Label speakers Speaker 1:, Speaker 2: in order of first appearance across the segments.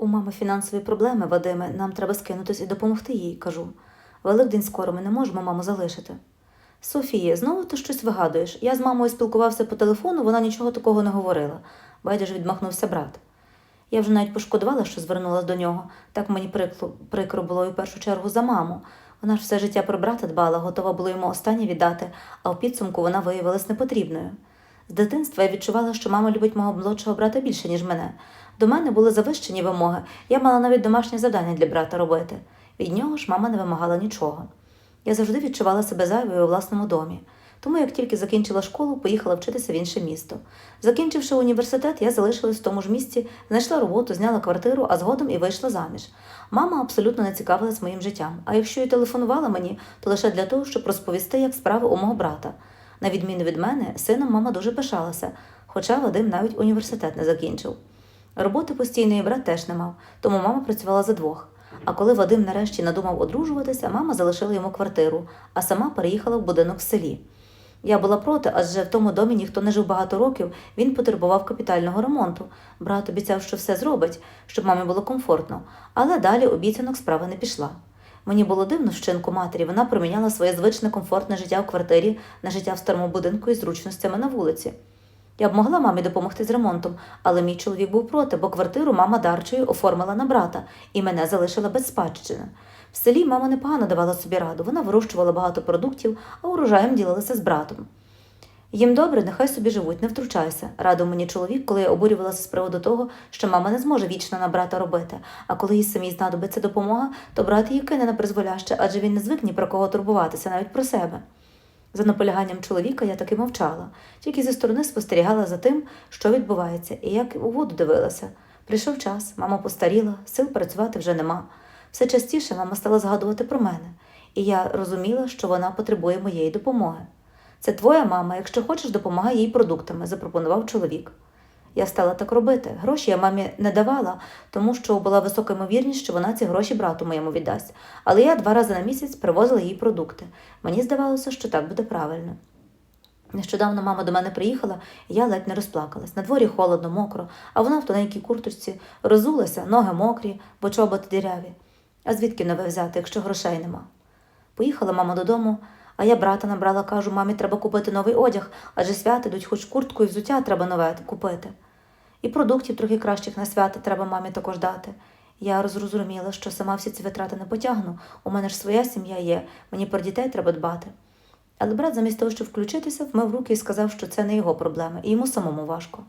Speaker 1: У мами фінансові проблеми, Вадиме, нам треба скинутись і допомогти їй, кажу. Великдень скоро ми не можемо маму залишити. Софія, знову ти щось вигадуєш. Я з мамою спілкувався по телефону, вона нічого такого не говорила. байдуже відмахнувся брат. Я вже навіть пошкодувала, що звернулася до нього. Так мені прикро, прикро було і в першу чергу за маму. Вона ж все життя про брата дбала, готова було йому останнє віддати, а в підсумку вона виявилась непотрібною. З дитинства я відчувала, що мама любить мого молодшого брата більше, ніж мене. До мене були завищені вимоги, я мала навіть домашнє завдання для брата робити. Від нього ж мама не вимагала нічого. Я завжди відчувала себе зайвою у власному домі. Тому, як тільки закінчила школу, поїхала вчитися в інше місто. Закінчивши університет, я залишилась в тому ж місці, знайшла роботу, зняла квартиру, а згодом і вийшла заміж. Мама абсолютно не цікавилась моїм життям, а якщо і телефонувала мені, то лише для того, щоб розповісти, як справи у мого брата. На відміну від мене, сином мама дуже пишалася, хоча Вадим навіть університет не закінчив. Роботи постійної брат теж не мав, тому мама працювала за двох. А коли Вадим нарешті надумав одружуватися, мама залишила йому квартиру, а сама переїхала в будинок в селі. Я була проти, адже в тому домі ніхто не жив багато років, він потребував капітального ремонту. Брат обіцяв, що все зробить, щоб мамі було комфортно, але далі обіцянок справа не пішла. Мені було дивно вчинку матері, вона проміняла своє звичне комфортне життя в квартирі на життя в старому будинку із зручностями на вулиці. Я б могла мамі допомогти з ремонтом, але мій чоловік був проти, бо квартиру мама дарчою оформила на брата і мене залишила без спадщини. В селі мама непогано давала собі раду, вона вирощувала багато продуктів, а урожаєм ділилася з братом. Їм добре, нехай собі живуть, не втручайся, радив мені чоловік, коли я обурювалася з приводу того, що мама не зможе вічно на брата робити, а коли їй самій знадобиться допомога, то брат її кине на призволяще, адже він не звик ні про кого турбуватися, навіть про себе. За наполяганням чоловіка я таки мовчала, тільки зі сторони спостерігала за тим, що відбувається, і як у воду дивилася. Прийшов час, мама постаріла, сил працювати вже нема. Все частіше мама стала згадувати про мене, і я розуміла, що вона потребує моєї допомоги. Це твоя мама, якщо хочеш, допомагай їй продуктами, запропонував чоловік. Я стала так робити. Гроші я мамі не давала, тому що була висока ймовірність, що вона ці гроші брату моєму віддасть. Але я два рази на місяць привозила їй продукти. Мені здавалося, що так буде правильно. Нещодавно мама до мене приїхала, і я ледь не розплакалась. На дворі холодно, мокро, а вона в тоненькій курточці розулася, ноги мокрі, бо чоботи діряві. А звідки нове взяти, якщо грошей нема? Поїхала мама додому, а я брата набрала, кажу, мамі треба купити новий одяг, адже свята йдуть, хоч куртку і взуття треба нове купити. І продуктів трохи кращих на свята треба мамі також дати. Я розрозуміла, що сама всі ці витрати не потягну. У мене ж своя сім'я є, мені про дітей треба дбати. Але брат, замість того, щоб включитися, вмив руки і сказав, що це не його проблеми, і йому самому важко.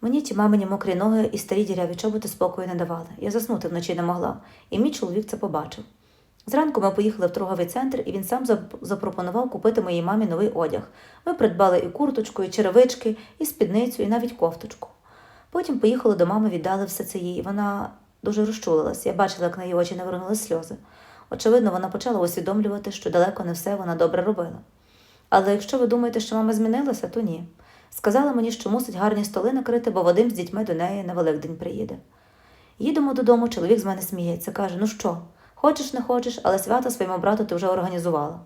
Speaker 1: Мені ті мамині мокрі ноги і старі діряві чоботи спокою не давали. Я заснути вночі не могла, і мій чоловік це побачив. Зранку ми поїхали в торговий центр, і він сам запропонував купити моїй мамі новий одяг. Ми придбали і курточку, і черевички, і спідницю, і навіть кофточку. Потім поїхали до мами, віддали все це їй. Вона дуже розчулилась. Я бачила, як на її очі навернули сльози. Очевидно, вона почала усвідомлювати, що далеко не все вона добре робила. Але якщо ви думаєте, що мама змінилася, то ні. Сказала мені, що мусить гарні столи накрити, бо Вадим з дітьми до неї на Великдень приїде. Їдемо додому, чоловік з мене сміється, каже: Ну що, хочеш, не хочеш, але свято своєму брату ти вже організувала.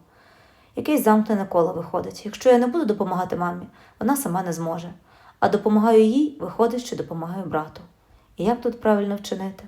Speaker 1: Якесь замкнене коло виходить. Якщо я не буду допомагати мамі, вона сама не зможе. А допомагаю їй, виходить, що допомагаю брату. І як тут правильно вчинити?